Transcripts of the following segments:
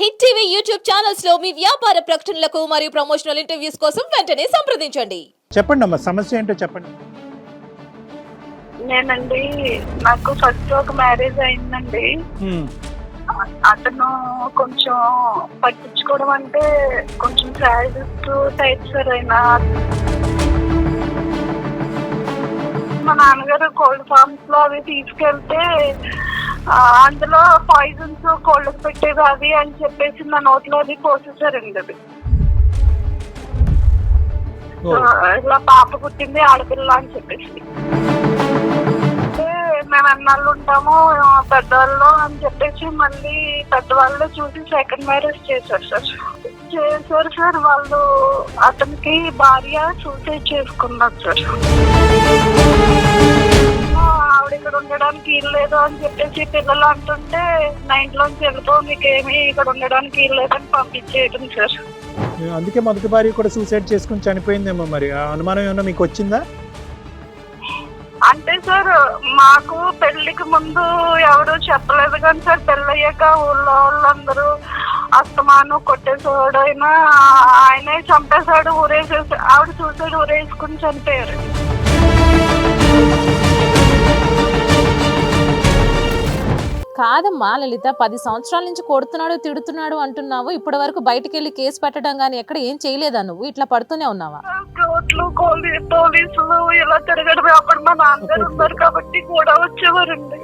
Hit TV YouTube ఛానల్స్లో మీ వ్యాపార ప్రకటనలకు మరియు ప్రమోషనల్ ఇంటర్వ్యూస్ కోసం వెంటనే సంప్రదించండి. చెప్పండి అమ్మా సమస్య ఏంటో చెప్పండి. నేనండి నాకు ఫస్ట్ ఒక మ్యారేజ్ అయిందండి. అతను కొంచెం పట్టించుకోవడం అంటే కొంచెం శారీస్ట్ టైప్ సార్ ఆయన మా నాన్నగారు కోల్డ్ ఫార్మ్స్లో అవి తీసుకెళ్తే అందులో పాయిజన్స్ కోళ్ళకు పెట్టేవి అవి అని చెప్పేసి నా నోట్లో అది పోసేసారండి అది ఇలా పాప పుట్టింది ఆడపిల్ల అని చెప్పేసి. అంటే మేము ఎన్నాళ్ళు ఉంటాము పెద్దవాళ్ళు అని చెప్పేసి మళ్ళీ పెద్దవాళ్ళు చూసి సెకండ్ మ్యారేజ్ చేశారు సార్. చేశారు సార్ వాళ్ళు అతనికి భార్య సూసైడ్ చేసుకున్నారు సార్. ఇక్కడ ఉండడానికి ఇల్లు లేదు అని చెప్పేసి పిల్లలు అంటుంటే నా ఇంట్లోంచి వెళ్ళిపో మీకేమి ఇక్కడ ఉండడానికి ఇల్లు లేదని పంపించేయటం సార్. అందుకే మొదటి భార్య కూడా సూసైడ్ చేసుకుని చనిపోయిందేమో మరి. ఆ అనుమానం ఏమన్నా మీకు వచ్చిందా? అంటే సార్ మాకు పెళ్ళికి ముందు ఎవరు చెప్పలేదు కానీ సార్ పెళ్ళయ్యాక ఊళ్ళో వాళ్ళందరూ అస్తమాను కొట్టేసాడు అయినా ఆయనే చంపేశాడు ఊరేసేసి ఆవిడ చూసాడు ఊరేసుకుని చనిపోయారు. కాదమ్మా లలిత పది సంవత్సరాల నుంచి కొడుతున్నాడు తిడుతున్నాడు అంటున్నావు. ఇప్పటి వరకు బయటికి వెళ్ళి కేసు పెట్టడం కానీ ఎక్కడ ఏం చేయలేదా నువ్వు? ఇట్లా పడుతూనే ఉన్నావా? కోర్టులు కోలి పోలీసులు ఇలా తిరగడం అప్పుడు మా నాన్నగారు ఉన్నారు కాబట్టి కూడా వచ్చేవారండి.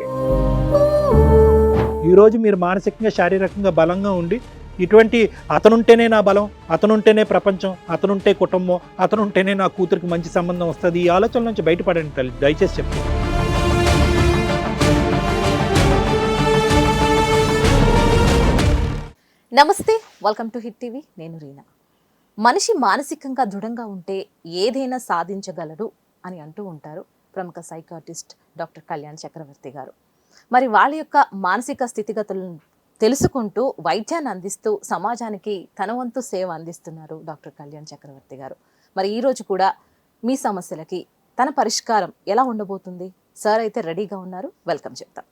ఈ రోజు మీరు మానసికంగా శారీరకంగా బలంగా ఉండి ఇటువంటి అతనుంటేనే నా బలం అతనుంటేనే ప్రపంచం అతనుంటే కుటుంబం అతనుంటేనే నా కూతురికి మంచి సంబంధం వస్తుంది ఈ ఆలోచన నుంచి బయటపడండి తల్లి. దయచేసి చెప్పండి నమస్తే వెల్కమ్ టు హిట్ టీవీ నేను రీనా. మనిషి మానసికంగా దృఢంగా ఉంటే ఏదైనా సాధించగలడు అని అంటూ ఉంటారు ప్రముఖ సైకాటిస్ట్ డాక్టర్ కళ్యాణ్ చక్రవర్తి గారు. మరి వాళ్ళ యొక్క మానసిక స్థితిగతులను తెలుసుకుంటూ వైద్యాన్ని అందిస్తూ సమాజానికి తన వంతు సేవ అందిస్తున్నారు డాక్టర్ కళ్యాణ్ చక్రవర్తి గారు. మరి ఈ రోజు కూడా మీ సమస్యలకి తన పరిష్కారం ఎలా ఉండబోతుంది? సార్ అయితే రెడీగా ఉన్నారు. వెల్కమ్ చెప్తాం.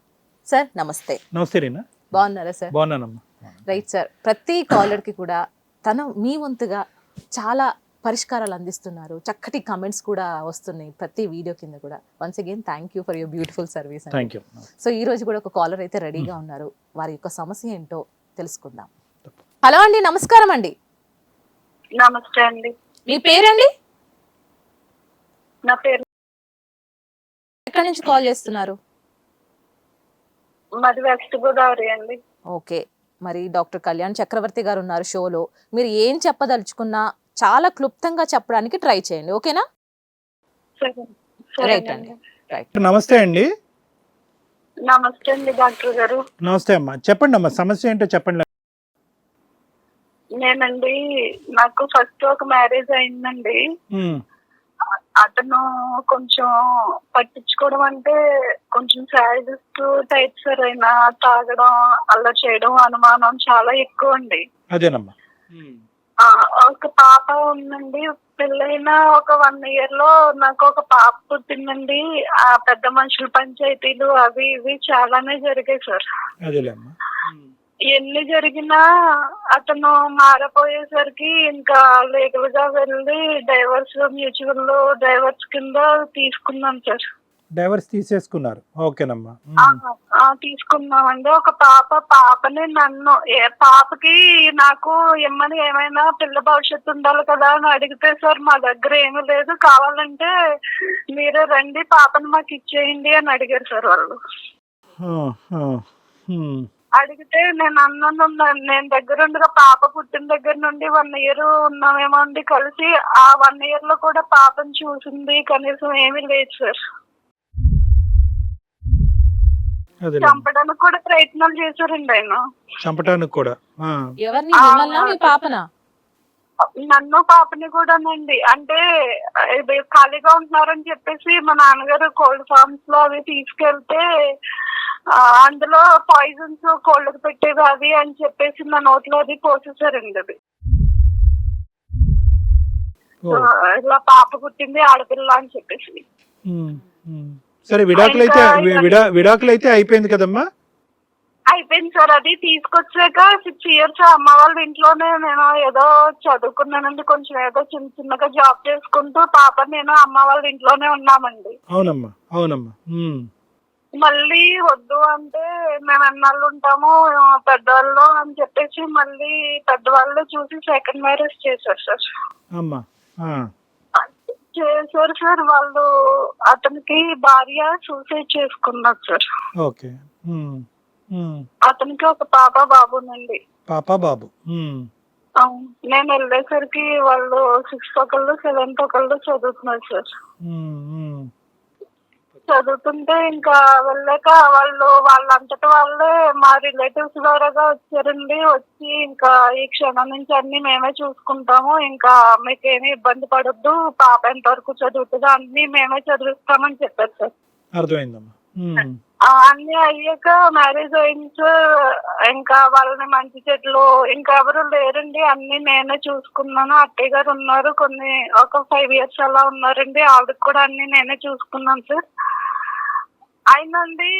సార్ నమస్తే. నమస్తే రీనా. బాగున్నారా సార్? బాగున్నానమ్మా. రైట్ సార్ ప్రతి కాలర్కి కూడా తన మీ వంతుగా చాలా పరిష్కారాలు అందిస్తున్నారు. చక్కటి కమెంట్స్ కూడా వస్తున్నాయి ప్రతి వీడియో కింద కూడా. Once again thank you for your beautiful service thank you so ఈ రోజు కూడా ఒక కాలర్ అయితే రెడీగా ఉన్నారు. వారి యొక్క సమస్య ఏంటో తెలుసుకుందాం. హలో అండి నమస్కారం అండి. నమస్తే అండి. మీ పేరండి? నా పేరు ఎక్కడి నుంచి కాల్ చేస్తున్నారు? మాది వెస్ట్ గోదావరి అండి. ఓకే మరి డాక్టర్ కళ్యాణ్ చక్రవర్తి గారు ఉన్నారు షోలో. మీరు ఏం చెప్పదలుచుకున్నా చాలా క్లుప్తంగా చెప్పడానికి ట్రై చేయండి. ఓకేనా? సరే రైట్ అండి. రైట్. నమస్తే అండి. నమస్తే అండి డాక్టర్ గారు. నమస్తే అమ్మా. చెప్పండి అమ్మా సమస్య ఏంటో చెప్పండి. నేనండి నాకు ఫస్ట్ ఒక మ్యారేజ్ అయిందండి. అతను కొంచెం పట్టించుకోవడం అంటే కొంచెం శారీస్ట్ టైప్ సార్ అయినా తాగడం అలా చేయడం అనుమానం చాలా ఎక్కువ అండి. అదేనమ్మా. ఉమ్, ఆ, ఒక పాప ఉందండి. పెళ్ళైన ఒక వన్ ఇయర్లో నాకు ఒక పాప పుట్టిందండి. ఆ పెద్ద మనుషుల పంచాయతీలు అవి ఇవి చాలానే జరిగాయి సార్ అదేలేమ్మా. ఎన్ని జరిగినా అతను మారపోయేసరికి ఇంకా లీగల్గా వెళ్ళి డైవర్స్ మ్యూచువల్ డైవర్స్ కింద తీసుకున్నాం సార్. డైవర్స్ తీసేసుకున్నారు. ఓకేనమ్మా. తీసుకున్నామండి. ఒక పాప పాపని నన్ను ఏ పాపకి నాకు ఇమ్మని ఏమైనా పిల్ల భవిష్యత్తు ఉండాలి కదా అని అడిగితే సార్ మా దగ్గర ఏమీ లేదు. కావాలంటే మీరే రండి పాపని మాకు ఇచ్చేయండి అని అడిగారు సార్ వాళ్ళు. అడిగితే నేను అన్నాను "న- నేను దగ్గర ఉండగా పాప పుట్టిన దగ్గర నుండి వన్ ఇయర్ ఉన్నామేమో అండి కలిసి ఆ వన్ ఇయర్లో కూడా పాపను చూసింది కనీసం ఏమీ లేదు సార్. చంపడానికి కూడా ప్రయత్నాలు చేశారండి ఆయన. చంపటానికి కూడా. ఎవరిని? పాపనా? నన్ను పాపని కూడానండి. అంటే ఇది ఖాళీగా ఉంటున్నారని చెప్పేసి మా నాన్నగారు కోల్డ్ ఫార్మ్స్లో అవి తీసుకెళ్తే అందులో పాయిజన్స్ కోళ్ళకి పెట్టేవి అవి అని చెప్పేసి నా నోట్లో అది పోసేసారండి అది. ఇలా పాప పుట్టింది ఆడపిల్ల అని చెప్పేసి. సరే విడాకులు అయితే విడాకులు అయితే అయిపోయింది కదమ్మా? అయిపోయింది సార్ అది తీసుకొచ్చాక సిక్స్ ఇయర్స్ అమ్మ వాళ్ళ ఇంట్లోనే నేను ఏదో చదువుకున్నానండి కొంచెం ఏదో చిన్న చిన్నగా జాబ్ చేసుకుంటూ పాప నేను అమ్మ వాళ్ళ ఇంట్లోనే ఉన్నామండి. అవునమ్మా అవునమ్మా. మళ్ళీ వద్దు అంటే మేము ఎన్నాళ్ళు ఉంటాము పెద్దవాళ్ళు అని చెప్పేసి మళ్ళీ పెద్దవాళ్ళు చూసి సెకండ్ మ్యారేజ్ చేశారు సార్. అమ్మా చేశారు సార్. వాళ్ళు అతనికి భార్య సూసైడ్ చేసుకున్నారు సార్. ఓకే. అతనికి ఒక పాప బాబునండి పాప బాబు. నేను వెళ్ళేసరికి వాళ్ళు సిక్స్త్ ఒకళ్ళు సెవెంత్ ఒకళ్ళు చదువుతున్నారు సార్. చదువుతుంటే ఇంకా వెళ్ళాక వాళ్ళు వాళ్ళంతట వాళ్ళే మా రిలేటివ్స్ ద్వారాగా వచ్చారండి. వచ్చి ఇంకా ఈ క్షణం నుంచి అన్ని మేమే చూసుకుంటాము. ఇంకా మీకేమీ ఇబ్బంది పడొద్దు. పాప ఎంతవరకు చదువుతుందో అన్ని మేమే చదివిస్తామని చెప్పారు సార్. అర్థమైందమ్మా. అన్ని అయ్యాక మ్యారేజ్ అయింది సార్ ఇంకా వాళ్ళని మంచి చెట్లు ఇంకా ఎవరు లేరండి. అన్ని నేనే చూసుకున్నాను. అత్తయ్య గారు ఉన్నారు. కొన్ని ఒక ఫైవ్ ఇయర్స్ అలా ఉన్నారండి. ఆవిడకి కూడా అన్ని నేనే చూసుకున్నాను సార్ అయినండి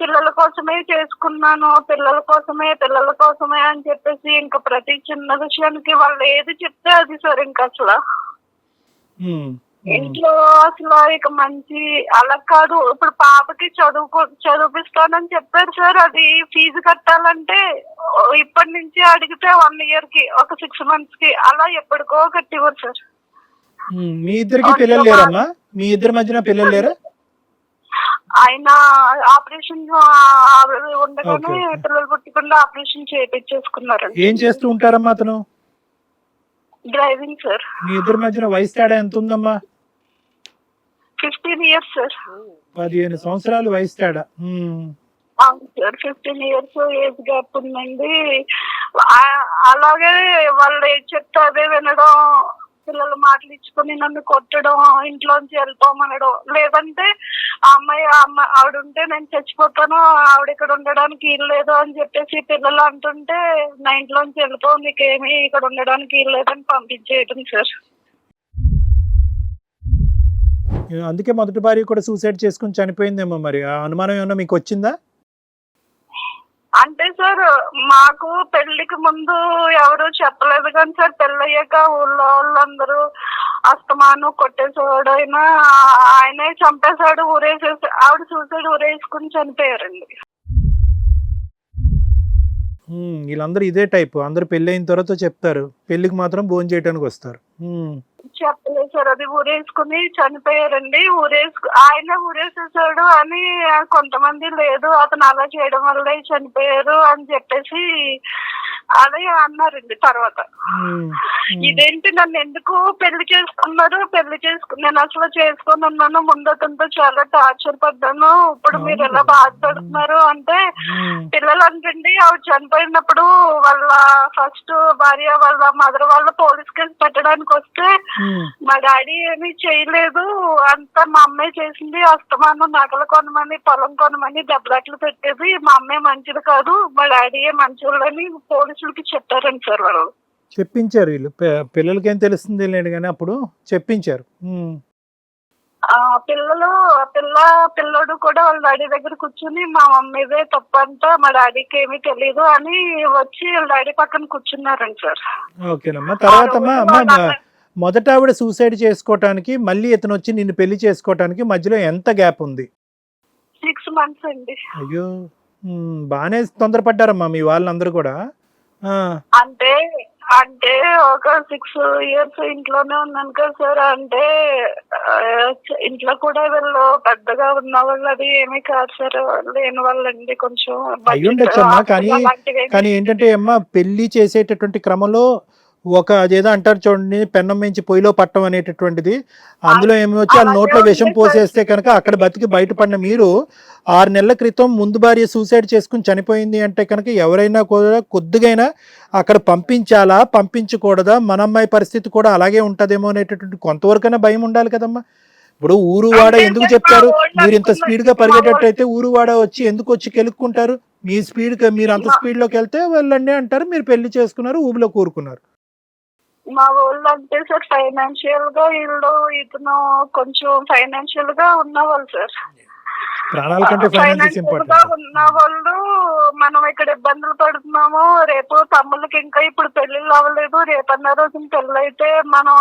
పిల్లల కోసమే చేసుకున్నాను. పిల్లల కోసమే పిల్లల కోసమే అని చెప్పేసి ఇంకా ప్రతి చిన్న విషయానికి వాళ్ళు ఏది చెప్తే అది సార్ ఇంకా అసలు. ఉమ్. ఇంట్లో అసలు ఇక మంచి అలా కాదు. ఇప్పుడు పాపకి చదువుకో చదివిస్తానని చెప్పారు సార్. అది ఫీజు కట్టాలంటే ఇప్పటి నుంచి అడిగితే వన్ ఇయర్కి ఒక సిక్స్ మంత్స్కి అలా ఎప్పటికో కట్టివ్వరు సార్. మీ ఇద్దరికి పిల్లలు లేరమ్మా? మీ ఇద్దరి మధ్యన పిల్లలు లేరా? ఆయన ఆపరేషన్ ఉండగానే. పిల్లలు పుట్టకుండా ఆపరేషన్ చేయించేసుకున్నారండి ఏం చేస్తూ ఉంటారమ్మా అతను? డ్రైవింగ్ సార్ మీ ఇద్దరి మధ్యన వయసు తేడా ఎంత ఉందమ్మా ఫిఫ్టీన్ ఇయర్స్ సార్ పదిహేను సంవత్సరాలు వయసు తేడా. అవును sir fifteen years age gap ఉందండి. అలాగే వాళ్ళు చెప్తే అదే వినడం పిల్లలు మాటలు ఇచ్చుకొని నన్ను కొట్టడం ఇంట్లోంచి వెళ్ళిపోమనడం. లేదంటే ఆ అమ్మాయి ఆ అమ్మాయి ఆవిడ ఉంటే నేను చచ్చిపోతాను ఆవిడ ఇక్కడ ఉండడానికి ఇల్లు లేదు అని చెప్పేసి పిల్లలు అంటుంటే నా ఇంట్లోంచి వెళ్ళిపో నీకేమీ ఇక్కడ ఉండడానికి ఇల్లు లేదని పంపించేయటం సార్. అందుకే మొదటి భార్య కూడా సూసైడ్ చేసుకుని చనిపోయిందేమో మరి. ఆ అనుమానం ఏమన్నా మీకు వచ్చిందా? అంటే సార్ మాకు పెళ్ళికి ముందు ఎవరు చెప్పలేదు కానీ సార్ పెళ్ళయ్యాక ఊళ్ళో వాళ్ళందరూ అస్తమాను కొట్టేసేవాడు ఆయన ఆయనే చంపేశాడు ఊరేసేసి ఆవిడ సూసైడ్ ఊరేసుకుని చనిపోయారండి. వీళ్ళందరూ ఇదే టైప్. అందరూ పెళ్ళి అయిన తర్వాత చెప్తారు. పెళ్ళికి మాత్రం భోజనం చేయడానికి వస్తారు. చెప్పలేదు సార్. అది ఊరేసుకుని చనిపోయారండి. ఊరేసుకు ఆయన ఊరేసేసాడు అని కొంతమంది లేదు. అతను అలా చేయడం వల్ల చనిపోయారు అని చెప్పేసి అదే అన్నారండి తర్వాత. ఇదేంటి నన్ను ఎందుకు పెళ్ళి చేసుకున్నారు? పెళ్ళి చేసుకు నేను అసలు చేసుకొని ఉన్నాను ముందు అతనితో చాలా టార్చర్ పడ్డాను. ఇప్పుడు మీరు ఎలా బాధపడుతున్నారు అంటే పిల్లలు అంటండి ఆవిడ చనిపోయినప్పుడు వాళ్ళ ఫస్ట్ భార్య వాళ్ళ మదర్ వాళ్ళ పోలీస్ కేసు పెట్టడానికి వస్తే మా డాడీ ఏమీ చేయలేదు. అంతా మా అమ్మాయి చేసింది. అస్తమానం నగలు కొనమని పొలం కొనమని దెబ్బలాట్లు పెట్టేది మా అమ్మాయి మంచిది కాదు. మా డాడీయే మంచోళ్ళని పోలీసులకి చెప్పారండి సార్ వాళ్ళు. చెప్పించారు వీళ్ళు. పిల్లలకేం తెలుస్తుంది లేండి కానీ అప్పుడు చెప్పించారు. పిల్లలు ఆ పిల్ల పిల్లోడు కూడా వాళ్ళ డాడీ దగ్గర కూర్చుని మా మమ్మీదే తప్పంతా మా డాడీకి ఏమీ తెలియదు అని వచ్చి వాళ్ళ డాడీ పక్కన కూర్చున్నారండి సార్. ఓకేనమ్మా. తర్వాత అమ్మా అమ్మా మ- మొదట ఆవిడ సూసైడ్ చేసుకోవటానికి మళ్ళీ ఇతను వచ్చి నిన్ను పెళ్ళి చేసుకోవటానికి మధ్యలో ఎంత గ్యాప్ ఉంది? సిక్స్ మంత్స్ అండి. అయ్యో. బాగానే తొందరపడ్డారమ్మా మీ వాళ్ళందరూ కూడా. అంటే అంటే ఒక సిక్స్ ఇయర్స్ ఇంట్లోనే ఉన్నాను కదా సార్. అంటే ఇంట్లో కూడా వీళ్ళు పెద్దగా ఉన్న వాళ్ళు అది ఏమీ కాదు సార్. లేని వాళ్ళండి కొంచెం. అయి ఉండొచ్చమ్మా, కానీ- కానీ ఏంటంటే అమ్మ పెళ్ళి చేసేటటువంటి క్రమంలో ఒక అదేదో అంటారు చూడండి పెన్నం మించి పొయ్యిలో పట్టం అనేటటువంటిది. అందులో ఏమి వచ్చి అలాగే నోట్లో విషం పోసేస్తే కనుక అక్కడ బతికి బయటపడిన మీరు ఆరు నెలల క్రితం ముందు భార్య సూసైడ్ చేసుకుని చనిపోయింది అంటే కనుక ఎవరైనా కూడా కొద్దిగైనా అక్కడ పంపించాలా పంపించకూడదా? మన అమ్మాయి పరిస్థితి కూడా అలాగే ఉంటదేమో అనేటటువంటి కొంతవరకైనా భయం ఉండాలి కదమ్మా. ఇప్పుడు ఊరు వాడ ఎందుకు చెప్తారు మీరు ఇంత స్పీడ్గా పరిగెట్టయితే ఊరు వాడ వచ్చి ఎందుకు వచ్చి కెలుక్కుంటారు? మీ స్పీడ్ మీరు అంత స్పీడ్లోకి వెళ్తే వెళ్ళండి అంటారు మీరు పెళ్ళి చేసుకున్నారు ఊబిలో కూరుకున్నారు. మా వాళ్ళు అంటే సార్ ఫైనాన్షియల్గా వీళ్ళు ఇతను కొంచెం ఫైనాన్షియల్గా ఉన్నవాళ్ళు సార్. ప్రాణాల కంటే గా ఇంపార్టెంట్. ఉన్న వాళ్ళు మనం ఇక్కడ ఇబ్బందులు పడుతున్నాము. రేపు తమ్ముళ్ళకి ఇంకా ఇప్పుడు పెళ్ళిళ్ళు అవ్వలేదు. రేపన్న రోజున పెళ్ళి అయితే మనం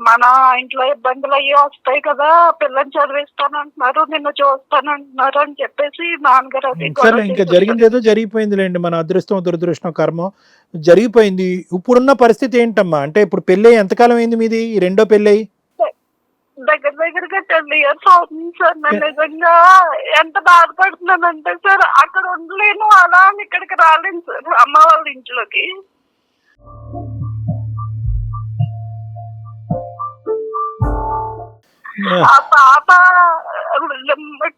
మన ఇంట్లో ఇబ్బందులు అయ్యి వస్తాయి కదా. పిల్లని చదివిస్తానంటున్నారు. నిన్ను చూస్తానంటున్నారు అని చెప్పేసి నాన్నగారు సరే ఇంకా. జరిగింది ఏదో జరిగిపోయిందిలేండి. మన అదృష్టం దురదృష్టం కర్మ జరిగిపోయింది. ఇప్పుడున్న పరిస్థితి ఏంటమ్మా? అంటే ఇప్పుడు పెళ్ళి ఎంతకాలం అయింది మీది? ఈ రెండో పెళ్ళి? దగ్గర దగ్గరగా టెన్ ఇయర్స్ అవుతుంది సార్ నేను నిజంగా ఎంత బాధపడుతున్నానంటే సార్ అక్కడ ఉండలేను అలా అని ఇక్కడికి రాలేను సార్ అమ్మ వాళ్ళ ఇంట్లోకి. ఆ. పాప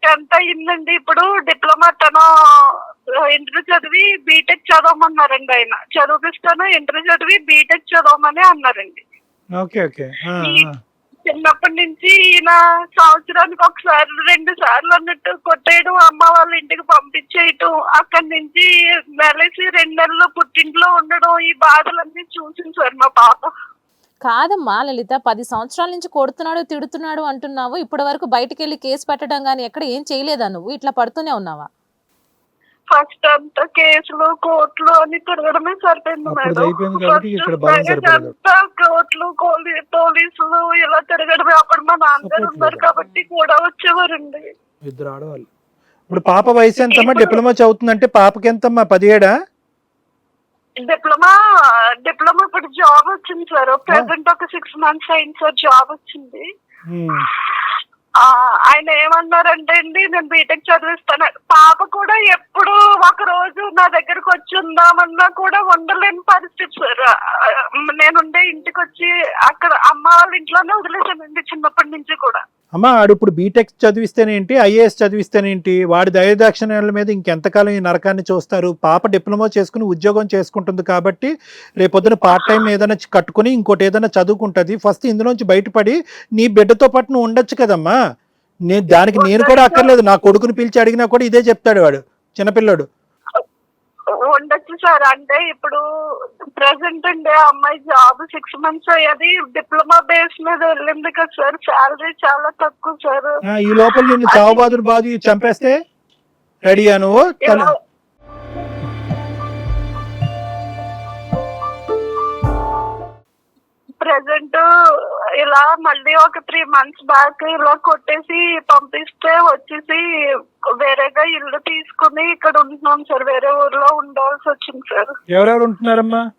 టెన్త్ అయ్యిందండి. ఇప్పుడు డిప్లొమా తను ఇంటర్ చదివి బీటెక్ చదవమన్నారండి ఆయన. చదివిస్తాను ఇంటర్ చదివి బీటెక్ చదవమని అన్నారండి. Okay okay. చిన్నప్పటి నుంచి ఈయన సంవత్సరానికి ఒకసారి రెండు సార్లు అన్నట్టు కొట్టేయడం అమ్మ వాళ్ళ ఇంటికి పంపించేయటం అక్కడి నుంచి నెలసి రెండు నెలలు పుట్టింట్లో ఉండడం ఈ బాధలన్నీ చూసింది సార్ మా పాప. కాదమ్మా లలిత పది సంవత్సరాల నుంచి కొడుతున్నాడు తిడుతున్నాడు అంటున్నావు. ఇప్పటి వరకు బయటికి వెళ్ళి కేసు పెట్టడం కానీ ఎక్కడ ఏం చేయలేదా నువ్వు? ఇట్లా పడుతూనే ఉన్నావా? ఫస్ట్ అంతా కేసులు కోర్టులు అని తిరగడమే సరిపోయింది అప్పుడు మేడం. అయిపోయింది కాబట్టి ఇక్కడ సరిపోలేదు. అంతా కోర్టులు కోలి- పోలీసులు ఇలా తిరగడమే. అప్పుడు మా నాన్నగారు ఉన్నారు. కాబట్టి కూడా వచ్చేవారండి. ఇద్దరు ఆడవాళ్ళు. ఇప్పుడు పాప వయసు ఎంతమ్మా? డిప్లొమా చదువుతుందంటే పాపకి ఎంతమ్మా? పదిహేడా? డిప్లొమా డిప్లొమా ఇప్పుడు జాబ్ వచ్చింది సార్. ప్రెసెంట్ ఒక సిక్స్ మంత్స్ అయింది సార్. జాబ్ వచ్చింది. ఉమ్. ఆ, ఆయన ఏమన్నారంటే అండి నేను బీటెక్ చదివిస్తాను. పాప కూడా ఎప్పుడు ఒక రోజు నా దగ్గరకు వచ్చి ఉందామన్నా కూడా ఉండలేని పరిస్థితి. సార్ నేనుండే ఇంటికి వచ్చి అక్కడ అమ్మ వాళ్ళ ఇంట్లోనే వదిలేసానండి చిన్నప్పటి నుంచి కూడా. అమ్మా ఆడు ఇప్పుడు బీటెక్ చదివిస్తేనేంటి ఐఏఎస్ చదివిస్తేనేంటి వాడి దయదాక్షిణ్యాల మీద ఇంకెంతకాలం ఈ నరకాన్ని చూస్తారు? పాప డిప్లొమా చేసుకుని ఉద్యోగం చేసుకుంటుంది కాబట్టి రేపొద్దున పార్ట్ టైం ఏదైనా కట్టుకుని ఇంకోటి ఏదైనా చదువుకుంటుంది. ఫస్ట్ ఇందులోంచి బయటపడి నీ బిడ్డతో పాటు నువ్వు ఉండొచ్చు కదమ్మా. నేను దానికి నేను కూడా అక్కర్లేదు. నా కొడుకుని పిలిచి అడిగినా కూడా ఇదే చెప్తాడు వాడు. చిన్నపిల్లడు. ఉండొచ్చు సార్. అంటే ఇప్పుడు ప్రెసెంట్ ఆ అమ్మాయి జాబ్ సిక్స్ మంత్స్ అయ్యేది డిప్లొమా బేస్ మీద వెళ్ళింది కదా సార్. శాలరీ చాలా తక్కువ సార్. ఈ లోపల నిన్ను చావుబాదులు బాధ చంపేస్తే రెడీయా నువ్వు? తల- ఇలా- ప్రెసెంట్ ఇలా మళ్ళీ ఒక త్రీ మంత్స్ బ్యాక్ ఇలా కొట్టేసి పంపిస్తే వచ్చేసి వేరేగా ఇల్లు తీసుకుని ఇక్కడ ఉంటున్నాం సార్. వేరే ఊర్లో ఉండాల్సి వచ్చింది సార్. ఎవరెవరు ఉంటున్నారమ్మా?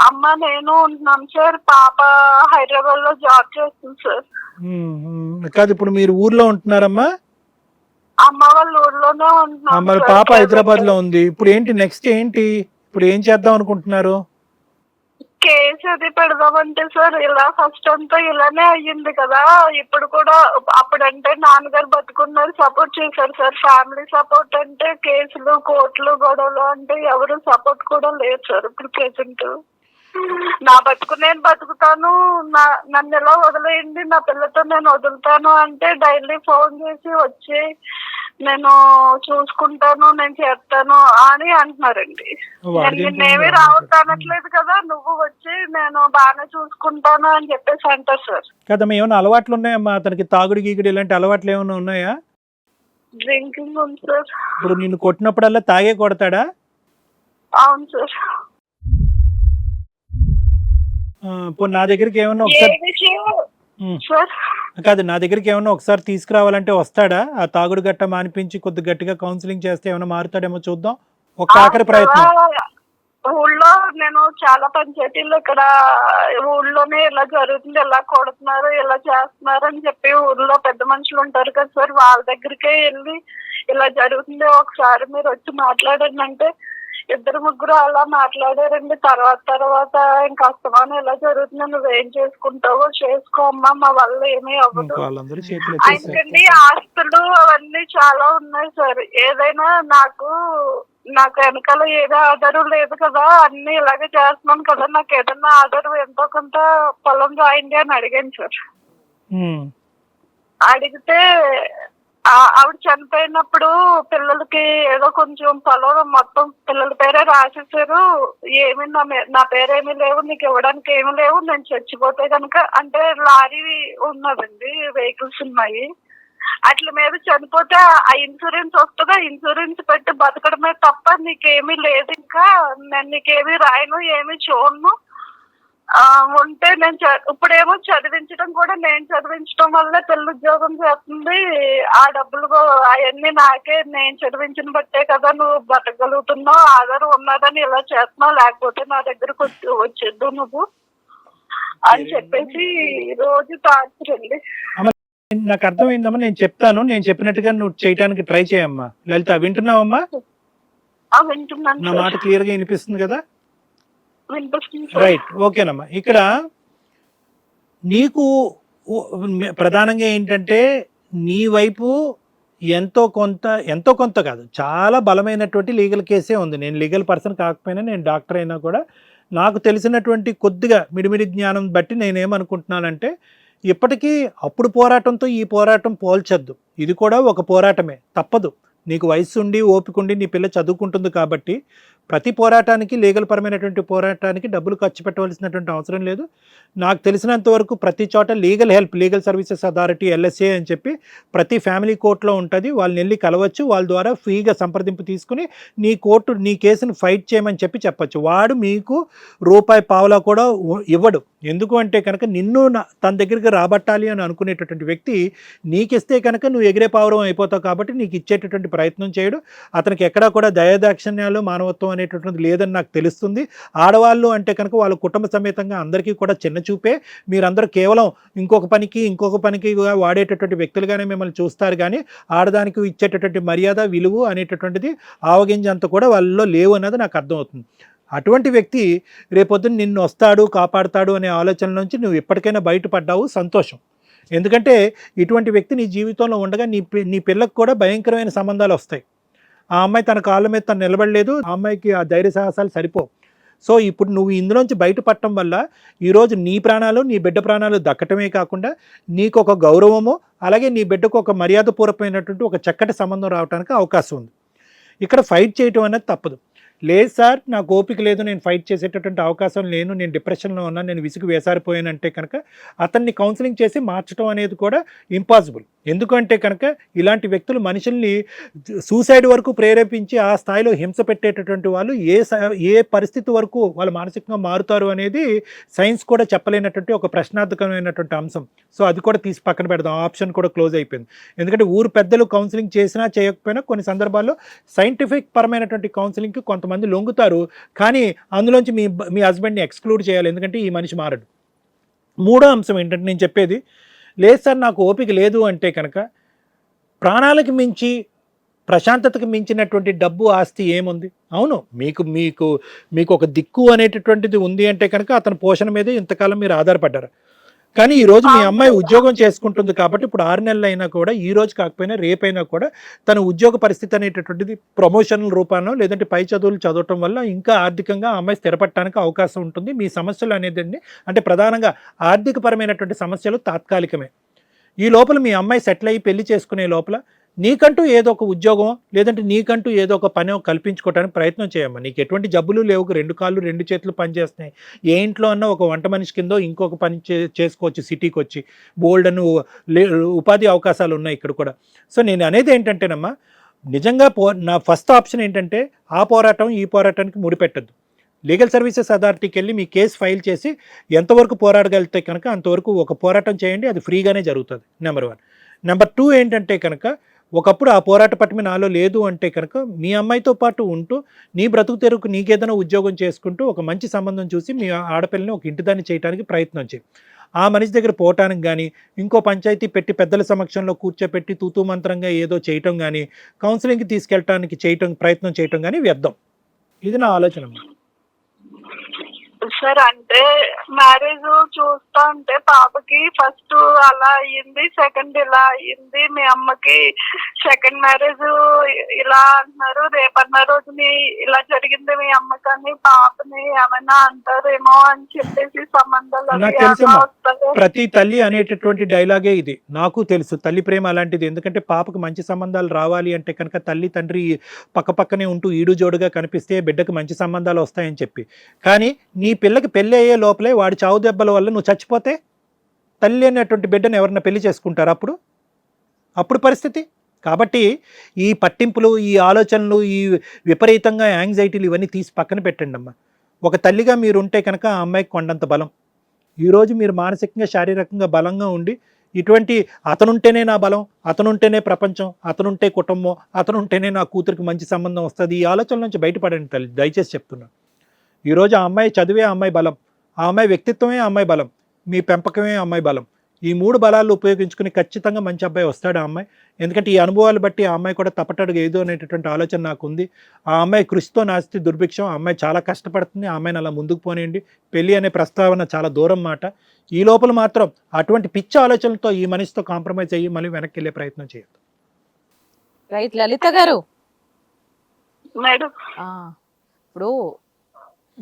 అమ్మ నేను ఉంటున్నాం సార్. పాప హైదరాబాద్లో జాబ్ చేస్తుంది సార్. కాదు ఇప్పుడు మీరు ఊర్లో ఉంటున్నారమ్మా? అమ్మ వాళ్ళ ఊర్లోనే ఆ, ఉంటున్నాం మరి సార్. పాప. హైదరాబాద్లో ఉంది. ఇప్పుడు ఏంటి నెక్స్ట్ ఏంటి? ఇప్పుడు ఏం చేద్దాం అనుకుంటున్నారు? కేసు అది పెడదామంటే సార్ ఇలా ఫస్ట్ అంతా ఇలానే అయ్యింది కదా. ఇప్పుడు కూడా అప్పుడంటే నాన్నగారు బతుకున్నారు సపోర్ట్ చేశారు సార్. ఫ్యామిలీ సపోర్ట్ అంటే కేసులు కోర్టులు గొడవలు అంటే ఎవరు సపోర్ట్ కూడా లేదు సార్ ఇప్పుడు ప్రెసెంట్. నా బతుకు నేను బతుకుతాను నా నన్ను ఎలా వదిలేయండి నా పిల్లతో నేను వదులుతాను అంటే డైలీ ఫోన్ చేసి వచ్చి నేను చూసుకుంటాను నేను చేస్తాను అని అంటున్నారండి. నేనేమి? రావద్దు అనట్లేదు కదా నువ్వు వచ్చి నేను బాగానే చూసుకుంటాను అని చెప్పేసి అంటారు సార్. కదమ్మా ఏమైనా అలవాట్లు ఉన్నాయమ్మా అతనికి తాగుడు గీగుడు ఇలాంటి అలవాట్లు ఏమైనా ఉన్నాయా? డ్రింకింగ్ ఉంది సార్. ఇప్పుడు నిన్ను కొట్టినప్పుడల్లా తాగే కొడతాడా? అవును సార్. ఇప్పుడు నా దగ్గరికి ఏమన్నా ఒకసారి కాదు నా దగ్గరికి ఏమన్నా ఒకసారి తీసుకురావాలంటే వస్తాడా? ఆ తాగుడు గట్ట మానిపించి కొద్ది గట్టిగా కౌన్సిలింగ్ చేస్తే ఏమైనా మారుతాడేమో చూద్దాం. ఒక ఆఖరి ప్రయత్నం. ఊళ్ళో నేను చాలా పంచాయతీలు ఇక్కడ ఊళ్ళోనే ఇలా జరుగుతుంది ఇలా కొడుతున్నారు ఇలా చేస్తున్నారు అని చెప్పి ఊళ్ళో పెద్ద మనుషులు ఉంటారు కదా సార్. వాళ్ళ దగ్గరికే వెళ్ళి ఇలా జరుగుతుంది. ఒకసారి మీరు వచ్చి మాట్లాడండి అంటే ఇద్దరు ముగ్గురు అలా మాట్లాడారండి. తర్వాత తర్వాత ఇంకా అస్తమానం ఇలా జరుగుతుంది నువ్వేం చేసుకుంటావో చేసుకో అమ్మా మా వల్ల ఏమీ అవ్వదు. ఆయనకండి ఆస్తులు అవన్నీ చాలా ఉన్నాయి సార్. ఏదైనా నాకు నాకు వెనకాల ఏదో ఆధారం లేదు కదా అన్ని ఇలాగే చేస్తున్నాను కదా నాకు ఏదైనా ఆధారం ఎంతో కొంత పొలం రాయండి అని అడిగాను సార్. అడిగితే ఆవిడ చనిపోయినప్పుడు పిల్లలకి ఏదో కొంచెం పొలం మొత్తం పిల్లల పేరే రాసేసారు ఏమి నా నా పేరేమీ లేవు నీకు ఇవ్వడానికి ఏమి లేవు నేను చచ్చిపోతే కనుక అంటే లారీ ఉన్నదండి వెహికల్స్ ఉన్నాయి. అట్ల మీద చనిపోతే ఆ ఇన్సూరెన్స్ వస్తుందా? ఇన్సూరెన్స్ పెట్టి బతకడమే తప్ప నీకేమీ లేదు ఇంకా. నేను నీకేమీ రాయను ఏమీ చూడను. ఉంటే నేను ఇప్పుడేమో చదివించడం కూడా నేను చదివించడం వల్ల పిల్ల ఉద్యోగం చేస్తుంది. ఆ డబ్బులు అవన్నీ నాకే నేను చదివించిన బట్టే కదా నువ్వు బతకగలుగుతున్నావు. ఆధారం ఉన్నదని ఇలా చేస్తున్నావు. లేకపోతే నా దగ్గరకు వచ్చి వచ్చేద్దు నువ్వు. అని చెప్పేసి రోజు టార్చర్ అండి. నాకు అర్థమైందమ్మా నేను చెప్తాను. నేను చెప్పినట్టుగా నువ్వు చేయడానికి ట్రై చేయమ్మా. లలిత వింటున్నావమ్మా? ఆ, వింటున్నాను నా. మాట క్లియర్గా వినిపిస్తుంది కదా. రైట్ ఓకేనమ్మా. ఇక్కడ నీకు ప్రధానంగా ఏంటంటే నీ వైపు ఎంతో కొంత ఎంతో కొంత కాదు చాలా బలమైనటువంటి లీగల్ కేసే ఉంది. నేను లీగల్ పర్సన్ కాకపోయినా నేను డాక్టర్ అయినా కూడా నాకు తెలిసినటువంటి కొద్దిగా మిడిమిడి జ్ఞానం బట్టి నేనేమనుకుంటున్నానంటే ఇప్పటికీ అప్పుడు పోరాటంతో ఈ పోరాటం పోల్చొద్దు. ఇది కూడా ఒక పోరాటమే. తప్పదు. నీకు వయసు ఉండి ఓపిక ఉండి నీ పిల్ల చదువుకుంటుంది కాబట్టి ప్రతి పోరాటానికి లీగల్ పరమైనటువంటి పోరాటానికి డబ్బులు ఖర్చు పెట్టవలసినటువంటి అవసరం లేదు. నాకు తెలిసినంత వరకు ప్రతి చోట legal help legal services authority LSA అని చెప్పి ప్రతి ఫ్యామిలీ కోర్టులో ఉంటుంది. వాళ్ళని వెళ్ళి కలవచ్చు. వాళ్ళ ద్వారా ఫ్రీగా సంప్రదింపు తీసుకుని నీ కోర్టు నీ కేసును ఫైట్ చేయమని చెప్పి చెప్పచ్చు. వాడు మీకు రూపాయి పావలా కూడా ఇవ్వడు. ఎందుకు అంటే కనుక నిన్ను నా- తన దగ్గరికి రాబట్టాలి అని అనుకునేటటువంటి వ్యక్తి నీకిస్తే కనుక నువ్వు ఎగిరే పావురం అయిపోతావు కాబట్టి నీకు ఇచ్చేటటువంటి ప్రయత్నం చేయడు. అతనికి ఎక్కడా కూడా దయాదాక్షిణ్యాలు మానవత్వం అనేటటువంటిది లేదని నాకు తెలుస్తుంది. ఆడవాళ్ళు అంటే కనుక వాళ్ళ కుటుంబ సమేతంగా అందరికీ కూడా చిన్న చూపే. మీరందరూ కేవలం ఇంకొక పనికి ఇంకొక పనికి వాడేటటువంటి వ్యక్తులుగానే మిమ్మల్ని చూస్తారు కానీ ఆడదానికి ఇచ్చేటటువంటి మర్యాద విలువ అనేటటువంటిది ఆవగింజ అంత కూడా వాళ్ళలో లేవు అన్నది నాకు అర్థమవుతుంది. అటువంటి వ్యక్తి రేపొద్దున నిన్ను వస్తాడు కాపాడుతాడు అనే ఆలోచన నుంచి నువ్వు ఎప్పటికైనా బయటపడ్డావు సంతోషం. ఎందుకంటే ఇటువంటి వ్యక్తి నీ జీవితంలో ఉండగా నీ పి- నీ పిల్లకు కూడా భయంకరమైన సంబంధాలు వస్తాయి. ఆ అమ్మాయి తన కాళ్ళ మీద తను నిలబడలేదు. ఆ అమ్మాయికి ఆ ధైర్య సాహసాలు సరిపో సో ఇప్పుడు నువ్వు ఇందులోంచి బయటపడటం వల్ల ఈరోజు నీ ప్రాణాలు నీ బిడ్డ ప్రాణాలు దక్కటమే కాకుండా నీకు ఒక గౌరవము అలాగే నీ బిడ్డకు ఒక మర్యాదపూర్వకమైనటువంటి ఒక చక్కటి సంబంధం రావడానికి అవకాశం ఉంది. ఇక్కడ ఫైట్ చేయటం అనేది తప్పదు. లేదు సార్ నాకు ఓపిక లేదు నేను ఫైట్ చేసేటటువంటి అవకాశం లేను నేను డిప్రెషన్లో ఉన్నాను నేను విసుగు వేసారిపోయానంటే కనుక అతన్ని కౌన్సిలింగ్ చేసి మార్చడం అనేది కూడా ఇంపాసిబుల్. ఎందుకంటే కనుక ఇలాంటి వ్యక్తులు మనుషుల్ని సూసైడ్ వరకు ప్రేరేపించి ఆ స్థాయిలో హింస పెట్టేటటువంటి వాళ్ళు ఏ ఏ పరిస్థితి వరకు వాళ్ళు మానసికంగా మారుతారు అనేది సైన్స్ కూడా చెప్పలేనటువంటి ఒక ప్రశ్నార్థకమైనటువంటి అంశం. సో అది కూడా తీసి పక్కన పెడదాం. ఆప్షన్ కూడా క్లోజ్ అయిపోయింది. ఎందుకంటే ఊరు పెద్దలు కౌన్సిలింగ్ చేసినా చేయకపోయినా కొన్ని సందర్భాల్లో సైంటిఫిక్ పరమైనటువంటి కౌన్సిలింగ్కి కొంతమంది లొంగుతారు కానీ అందులోంచి మీ మీ హస్బెండ్ని ఎక్స్క్లూడ్ చేయాలి ఎందుకంటే ఈ మనిషి మారడు. మూడో అంశం ఏంటంటే నేను చెప్పేది లేదు సార్ నాకు ఓపిక లేదు అంటే కనుక ప్రాణాలకు మించి ప్రశాంతతకు మించినటువంటి డబ్బు ఆస్తి ఏముంది? అవును మీకు మీకు మీకు ఒక దిక్కు అనేటటువంటిది ఉంది అంటే కనుక అతని పోషణ మీదే ఇంతకాలం మీరు ఆధారపడ్డారు. కానీ ఈ రోజు మీ అమ్మాయి ఉద్యోగం చేసుకుంటుంది కాబట్టి ఇప్పుడు ఆరు నెలలు అయినా కూడా ఈ రోజు కాకపోయినా రేపైనా కూడా తన ఉద్యోగ పరిస్థితి అనేటటువంటిది ప్రమోషన్ రూపానో లేదంటే పై చదువులు చదవటం వల్ల ఇంకా ఆర్థికంగా అమ్మాయి స్థిరపడటానికి అవకాశం ఉంటుంది. మీ సమస్యలు అనేది అంటే ప్రధానంగా ఆర్థికపరమైనటువంటి సమస్యలు తాత్కాలికమే. ఈ లోపల మీ అమ్మాయి సెటిల్ అయ్యి పెళ్ళి చేసుకునే లోపల నీకంటూ ఏదో ఒక ఉద్యోగం లేదంటే నీకంటూ ఏదో ఒక పని కల్పించుకోవడానికి ప్రయత్నం చేయమ్మా. నీకు ఎటువంటి జబ్బులు లేవు రెండు కాళ్ళు రెండు చేతులు పనిచేస్తున్నాయి. ఏ ఇంట్లో అన్నా ఒక వంట మనిషి కిందో ఇంకొక పని చే చేసుకోవచ్చు సిటీకి వచ్చి. బోల్డ్ లే- ఉపాధి అవకాశాలు ఉన్నాయి ఇక్కడ కూడా. సో నేను అనేది ఏంటంటేనమ్మా నిజంగా పో నా ఫస్ట్ ఆప్షన్ ఏంటంటే ఆ పోరాటం ఈ పోరాటానికి ముడిపెట్టద్దు. లీగల్ సర్వీసెస్ అథారిటీకి వెళ్ళి మీ కేసు ఫైల్ చేసి ఎంతవరకు పోరాడగలిగితే కనుక అంతవరకు ఒక పోరాటం చేయండి అది ఫ్రీగానే జరుగుతుంది నెంబర్ వన్. నెంబర్ టూ ఏంటంటే కనుక ఒకప్పుడు ఆ పోరాట పట్టుమి నాలో లేదు అంటే కనుక మీ అమ్మాయితో పాటు ఉంటూ నీ బ్రతుకు తెరుకు నీకేదైనా ఉద్యోగం చేసుకుంటూ ఒక మంచి సంబంధం చూసి మీ ఆడపిల్లని ఒక ఇంటిదాన్ని చేయడానికి ప్రయత్నం చేయి ఆ మనిషి దగ్గర పోవటానికి కానీ ఇంకో పంచాయతీ పెట్టి పెద్దల సమక్షంలో కూర్చోపెట్టి తూతూ మంత్రంగా ఏదో చేయటం కానీ కౌన్సిలింగ్కి తీసుకెళ్ళటానికి చేయటం ప్రయత్నం చేయటం కానీ వ్యర్థం ఇది నా ఆలోచన అమ్మా. సార్ అంటే మ్యారేజ్ చూస్తా ఉంటే పాపకి ఫస్ట్ అలా అయ్యింది సెకండ్ ఇలా అయ్యింది. మీ అమ్మకి సెకండ్ మ్యారేజ్ ఇలా అంటున్నారు. రేపన్న రోజుని ఇలా జరిగింది మీ అమ్మకని పాపని ఏమైనా అంటారేమో అని చెప్పేసి సంబంధాలు ప్రతి తల్లి అనేటటువంటి డైలాగే ఇది. నాకు తెలుసు తల్లి ప్రేమ అలాంటిది. ఎందుకంటే పాపకు మంచి సంబంధాలు రావాలి అంటే కనుక తల్లి తండ్రి పక్క పక్కనే ఉంటూ ఈడు జోడుగా కనిపిస్తే బిడ్డకు మంచి సంబంధాలు వస్తాయని చెప్పి. కానీ నీ పిల్లకి పెళ్ళి అయ్యే లోపలే వాడి చావు దెబ్బల వల్ల నువ్వు చచ్చిపోతే తల్లి అనేటువంటి బిడ్డను ఎవరన్నా పెళ్ళి చేసుకుంటారు అప్పుడు? అప్పుడు పరిస్థితి? కాబట్టి ఈ పట్టింపులు ఈ ఆలోచనలు ఈ విపరీతంగా యాంగ్జైటీలు ఇవన్నీ తీసి పక్కన పెట్టండి అమ్మా. ఒక తల్లిగా మీరు ఉంటే కనుక ఆ అమ్మాయికి కొండంత బలం. ఈరోజు మీరు మానసికంగా శారీరకంగా బలంగా ఉండి ఇటువంటి అతనుంటేనే నా బలం అతనుంటేనే ప్రపంచం అతనుంటే కుటుంబం అతనుంటేనే నా కూతురికి మంచి సంబంధం వస్తుంది ఈ ఆలోచన నుంచి బయటపడండి తల్లి. దయచేసి చెప్తున్నాను ఈరోజు ఆ అమ్మాయి చదివే ఆ అమ్మాయి బలం ఆ అమ్మాయి వ్యక్తిత్వమే అమ్మాయి బలం మీ పెంపకమే అమ్మాయి బలం. ఈ మూడు బలాలు ఉపయోగించుకుని ఖచ్చితంగా మంచి అబ్బాయి వస్తాడు ఆ అమ్మాయి. ఎందుకంటే ఈ అనుభవాలు బట్టి ఆ అమ్మాయి కూడా తప్పటడుగు ఏదో అనేటటువంటి ఆలోచన నాకు ఉంది ఆ అమ్మాయి కృషితో నాస్తి దుర్భిక్షం ఆ అమ్మాయి చాలా కష్టపడుతుంది ఆ అమ్మాయిని అలా ముందుకు పోనీయండి. పెళ్ళి అనే ప్రస్తావన చాలా దూరం మాట. ఈ లోపల మాత్రం అటువంటి పిచ్చి ఆలోచనలతో ఈ మనిషితో కాంప్రమైజ్ అయ్యి మళ్ళీ వెనక్కి వెళ్ళే ప్రయత్నం చేయొద్దు. రైట్ లలిత గారు. మేడం. ఇప్పుడు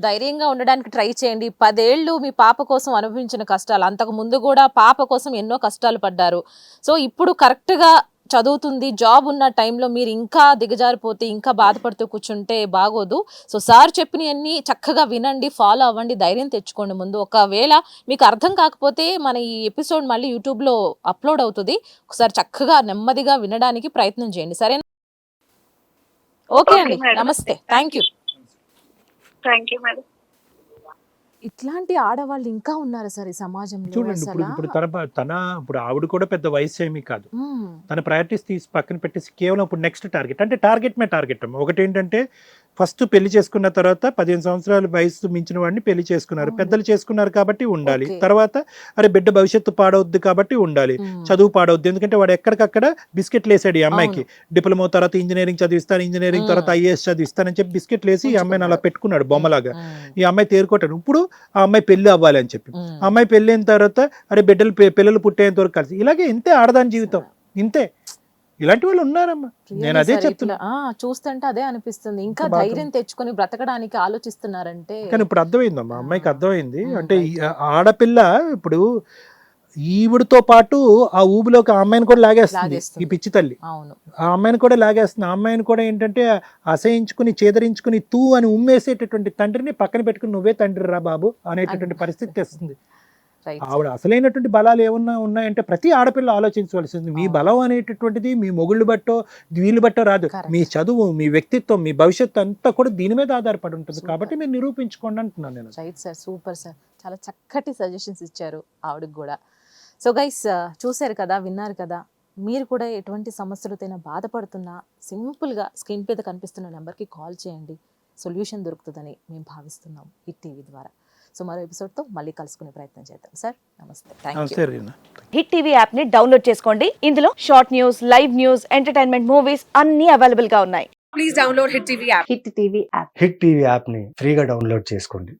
ధైర్యంగా ఉండడానికి ట్రై చేయండి. పదేళ్ళు మీ పాప కోసం అనుభవించిన కష్టాలు అంతకు ముందు కూడా పాప కోసం ఎన్నో కష్టాలు పడ్డారు. సో ఇప్పుడు కరెక్ట్గా చదువుతుంది జాబ్ ఉన్న టైంలో మీరు ఇంకా దిగజారిపోతే ఇంకా బాధపడుతూ కూర్చుంటే బాగోదు. సో సార్ చెప్పినవన్నీ చక్కగా వినండి ఫాలో అవ్వండి ధైర్యం తెచ్చుకోండి ముందు. ఒకవేళ మీకు అర్థం కాకపోతే మన ఈ ఎపిసోడ్ మళ్ళీ యూట్యూబ్లో అప్లోడ్ అవుతుంది. ఒకసారి చక్కగా నెమ్మదిగా వినడానికి ప్రయత్నం చేయండి. సరేనా? ఓకే అండి. నమస్తే. Thank you. Thank you madam ఇట్లాంటి ఆడవాళ్ళు ఇంకా ఉన్నారు సార్ ఈ సమాజంలో చూడండి ఇప్పుడు? ఇప్పుడు తన తన ఇప్పుడు ఆవిడ కూడా పెద్ద వయసు ఏమీ కాదు. తన ప్రయారిటీస్ తీసి పక్కన పెట్టేసి కేవలం ఇప్పుడు నెక్స్ట్ టార్గెట్ అంటే టార్గెట్ మే టార్గెట్ ఒకటి ఏంటంటే ఫస్ట్ పెళ్ళి చేసుకున్న తర్వాత పదిహేను సంవత్సరాల వయసు మించిన వాడిని పెళ్ళి చేసుకున్నారు. పెద్దలు చేసుకున్నారు కాబట్టి ఉండాలి. తర్వాత అరే బిడ్డ భవిష్యత్తు పాడవద్దు కాబట్టి ఉండాలి. చదువు పాడవద్దు. ఎందుకంటే వాడు ఎక్కడికక్కడ బిస్కెట్లు వేసాడు ఈ అమ్మాయికి. డిప్లొమా తర్వాత ఇంజనీరింగ్ చదివిస్తాను ఇంజనీరింగ్. తర్వాత ఐఏఎస్ చదివిస్తానని చెప్పి బిస్కెట్లు వేసి ఈ అమ్మాయిని అలా పెట్టుకున్నాడు బొమ్మలాగా. మ్మ్. ఈ అమ్మాయి తేరుకోవటాను ఇప్పుడు ఆ అమ్మాయి పెళ్ళి అవ్వాలి అని చెప్పి. ఆ అమ్మాయి పెళ్ళి అయిన తర్వాత అరే బిడ్డలు పిల్లలు పుట్టేంత వరకు కలిసి. ఇలాగే ఇంతే ఆడదాని జీవితం. ఇంతే. ఇలాంటి వాళ్ళు ఉన్నారమ్మా. నేను అదే చెప్తున్నా. చూస్తుంటే అదే అనిపిస్తుంది. ఇంకా ధైర్యం తెచ్చుకొని బ్రతకడానికి ఆలోచిస్తున్నారంటే కానీ ఇప్పుడు అర్థమైందమ్మా ఆ. అమ్మాయికి అర్థమైంది. అంటే. ఆడపిల్ల ఇప్పుడు ఈవిడతో పాటు ఆ ఊబిలోకి ఆ అమ్మాయిని కూడా లాగేస్తుంది. ఈ పిచ్చి తల్లి. ఆ అమ్మాయిని కూడా లాగేస్తుంది. ఆ అమ్మాయిని కూడా ఏంటంటే అసహించుకుని చేదరించుకుని తూ అని ఉమ్మేసేటటువంటి తండ్రిని పక్కన పెట్టుకుని నువ్వే తండ్రి రా బాబు అనేటటువంటి అన్- పరిస్థితి తెస్తుంది. రైట్ ఆవిడ అసలైనటువంటి బలాలు ఏమన్నా ఉన్నాయంటే ప్రతి ఆడపిల్ల ఆలోచించవలసింది. మీ. బలం అనేటటువంటిది మీ మొగుళ్ళు బట్టో వీళ్ళు బట్టో రాదు. మీ చదువు మీ వ్యక్తిత్వం మీ భవిష్యత్తు అంతా కూడా దీని మీద ఆధారపడి ఉంటుంది. కాబట్టి మీరు నిరూపించుకోండి అంటున్నాను నేను. రైట్ సార్ సూపర్ సార్ చాలా చక్కటి సజెషన్స్ ఇచ్చారు ఆవిడకి కూడా. సో గైస్ చూశారు కదా విన్నారు కదా మీరు కూడా ఎటువంటి సమస్యలతోనైనా బాధపడుతున్నా సింపుల్గా స్క్రీన్ మీద కనిపిస్తున్న నెంబర్కి కాల్ చేయండి. సొల్యూషన్ దొరుకుతుందని మేము భావిస్తున్నాం హిట్ టీవీ ద్వారా. సో మరో ఎపిసోడ్తో మళ్ళీ కలుసుకునే ప్రయత్నం చేద్దాం సార్ నమస్తే. థ్యాంక్ యూ నమస్తే హిట్ టీవీ యాప్ని డౌన్లోడ్ చేసుకోండి. ఇందులో short news live news entertainment movies అన్ని అవైలబుల్గా ఉన్నాయి. హిట్ టీవీ యాప్ని ఫ్రీగా డౌన్లోడ్ చేసుకోండి.